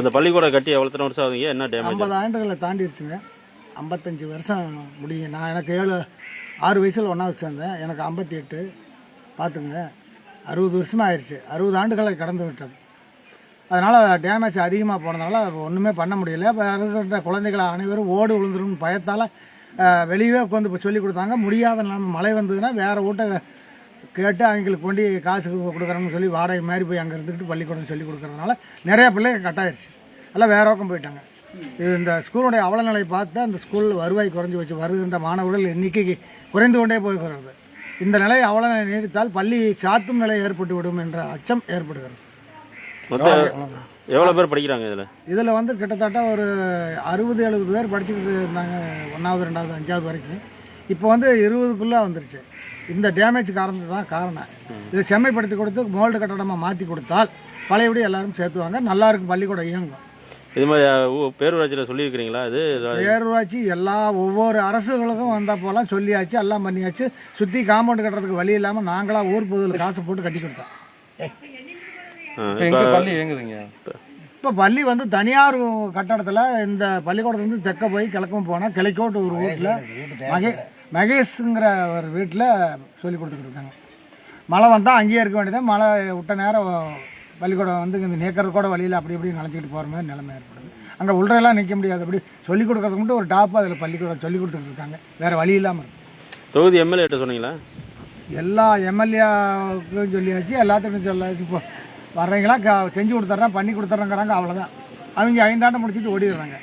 இப்போ இந்த பள்ளிக்கூடம் கட்டி எவ்வளோ வருஷம் ஆகுதுங்க? என்ன டேமேஜ் ஐம்பது ஆண்டுகளை தாண்டிடுச்சுங்க ஐம்பத்தஞ்சு வருஷம் முடியும் நான் எனக்கு ஏழு ஆறு வயசில் ஒன்றாவது சேர்ந்தேன் எனக்கு ஐம்பத்தி எட்டு பார்த்துங்க அறுபது வருஷமாக ஆயிடுச்சு அறுபது ஆண்டுகளை கடந்து விட்டது. அதனால் டேமேஜ் அதிகமாக போனதுனால ஒன்றுமே பண்ண முடியல. இப்போ இருக்கிற குழந்தைகளை அனைவரும் ஓடு விழுந்துரும் பயத்தால் வெளியே உட்காந்து இப்போ சொல்லி கொடுத்தாங்க. முடியாத நிலைமை. மழை வந்ததுன்னா வேறு ஊட்ட கேட்டு அவங்களுக்கு கொண்டு காசு கொடுக்குறோம்னு சொல்லி வாடகை மாதிரி போய் அங்கே இருந்துக்கிட்டு பள்ளிக்கூடம் சொல்லி கொடுக்கறதுனால நிறைய பிள்ளைங்க கட்டாயிருச்சு. எல்லாம் வேற பக்கம் போயிட்டாங்க. இது இந்த ஸ்கூலுடைய அவலநிலை பார்த்து அந்த ஸ்கூல் வருவாய் குறைஞ்சி வச்சு வருகின்ற மாணவர்கள் எண்ணிக்கை குறைந்து கொண்டே போகிறது. இந்த நிலை அவலநிலை நீடித்தால் பள்ளி சாத்தும் நிலை ஏற்பட்டு விடும் என்ற அச்சம் ஏற்படுகிறது. எவ்வளோ பேர் படிக்கிறாங்க இதில்? இதில் வந்து கிட்டத்தட்ட ஒரு அறுபது எழுபது பேர் படிச்சுக்கிட்டு இருந்தாங்க. ஒன்றாவது ரெண்டாவது அஞ்சாவது வரைக்கும். இப்போ வந்து இருபதுக்குள்ளே வந்துருச்சு. இந்த டேமேஜ் காரணம் தான் காரணம். இதை செம்மைப்படுத்தி கொடுத்து மோல்டு கட்டடமாக மாற்றி கொடுத்தால் பழையபடி எல்லாரும் சேர்த்துவாங்க. நல்லா இருக்கும் பள்ளிக்கூடம் இயங்கும். இது மாதிரி பேரூராட்சியில் சொல்லியிருக்கிறீங்களா? இது பேரூராட்சி எல்லா ஒவ்வொரு அரசுகளுக்கும் வந்த போலாம் சொல்லியாச்சு எல்லாம் பண்ணியாச்சு. சுற்றி காம்பவுண்ட் கட்டுறதுக்கு வழி இல்லாமல் நாங்களாக ஊர் பொதுவில் காசு போட்டு கட்டி கொடுத்தோம். இப்போ பள்ளி வந்து தனியார் கட்டடத்தில் இந்த பள்ளிக்கூடத்துலேருந்து தெற்க போய் கிழக்கும் போனால் கிழக்கோட்டு ஒரு வீட்டில் மகே மகேஷுங்கிற ஒரு வீட்டில் சொல்லி கொடுத்துக்கிட்டு இருக்காங்க. மழை வந்தால் அங்கேயே இருக்க வேண்டியது மழை விட்ட நேரம் பள்ளிக்கூடம் வந்து இந்த நேக்கிறது கூட வழியில் அப்படி இப்படி நினச்சிக்கிட்டு போகிற மாதிரி நிலைமை ஏற்படுது. அங்கே உள்ளரெல்லாம் நிற்க முடியாது. அப்படி சொல்லிக் கொடுக்கறதுக்கு மட்டும் ஒரு டாப் அதில் பள்ளிக்கூடம் சொல்லி கொடுத்துட்டு இருக்காங்க. வேறு வழி இல்லாமல் இருக்கு. தொகுதி எம்எல்ஏ சொன்னீங்களா? எல்லா எம்எல்ஏவுக்கும் சொல்லியாச்சு. எல்லாத்துக்கும் சொல்லாச்சு. இப்போ வர்றீங்களா க செஞ்சு கொடுத்துட்றேன் பண்ணி கொடுத்துட்றேங்கிறாங்க. அவ்வளோதான் அவங்க ஐந்தாண்டு முடிச்சுட்டு ஓடிடுறாங்க.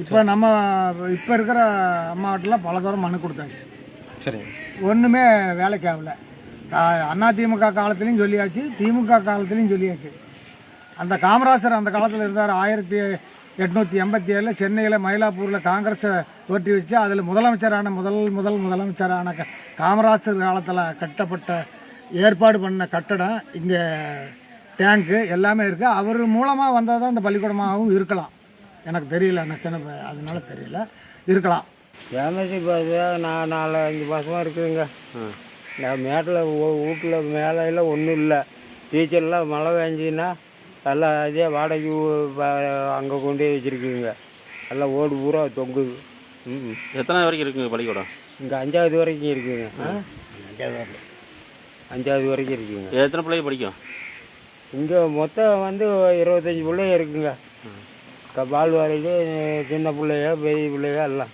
இப்போ நம்ம இப்போ இருக்கிற அம்மாவட்டெலாம் பல தூரம் மனு கொடுத்தாச்சு. சரிங்க. ஒன்றுமே வேலைக்கு ஆகல. அண்ணா திமுக காலத்துலேயும் சொல்லியாச்சு திமுக காலத்துலேயும் சொல்லியாச்சு. அந்த காமராசர் அந்த காலத்தில் இருந்தார் ஆயிரத்தி எட்நூற்றி எண்பத்தி ஏழில் சென்னையில் மயிலாப்பூரில் காங்கிரஸை தோற்றி வச்சு அதில் முதலமைச்சரான முதல் முதல் முதலமைச்சரான க- காமராசர் காலத்தில் கட்டப்பட்ட ஏற்பாடு பண்ண கட்டடம் இங்கே டேங்க்கு எல்லாமே இருக்குது அவர் மூலமாக வந்தால் தான் இந்த பள்ளிக்கூடமாகவும் இருக்கலாம். எனக்கு தெரியல நான் சின்ன அதனால தெரியல. இருக்கலாம். டேமேஜ் பார்த்தா நான் நாலு அஞ்சு மாதமாக இருக்குதுங்க. நான் மேட்டில் வீட்டில் மேலையில் ஒன்றும் இல்லை. டீச்சர்லாம் மழை பெஞ்சின்னா எல்லாம் அதே வாடகை அங்கே கொண்டு வச்சுருக்குங்க எல்லாம் ஓடு பூரா தொங்குது. ம் எத்தனை வரைக்கும் இருக்குங்க பள்ளிக்கூடம்? இங்கே அஞ்சாவது வரைக்கும் இருக்குதுங்க. ஆ? அஞ்சாவது வரைக்கும் இருக்குதுங்க. எத்தனை பிள்ளைங்க படிக்கும்? இங்கே மொத்தம் வந்து இருபத்தஞ்சி பிள்ளைங்க இருக்குங்க. பால்வாடியிலே சின்ன பிள்ளையோ பெரிய பிள்ளையோ எல்லாம்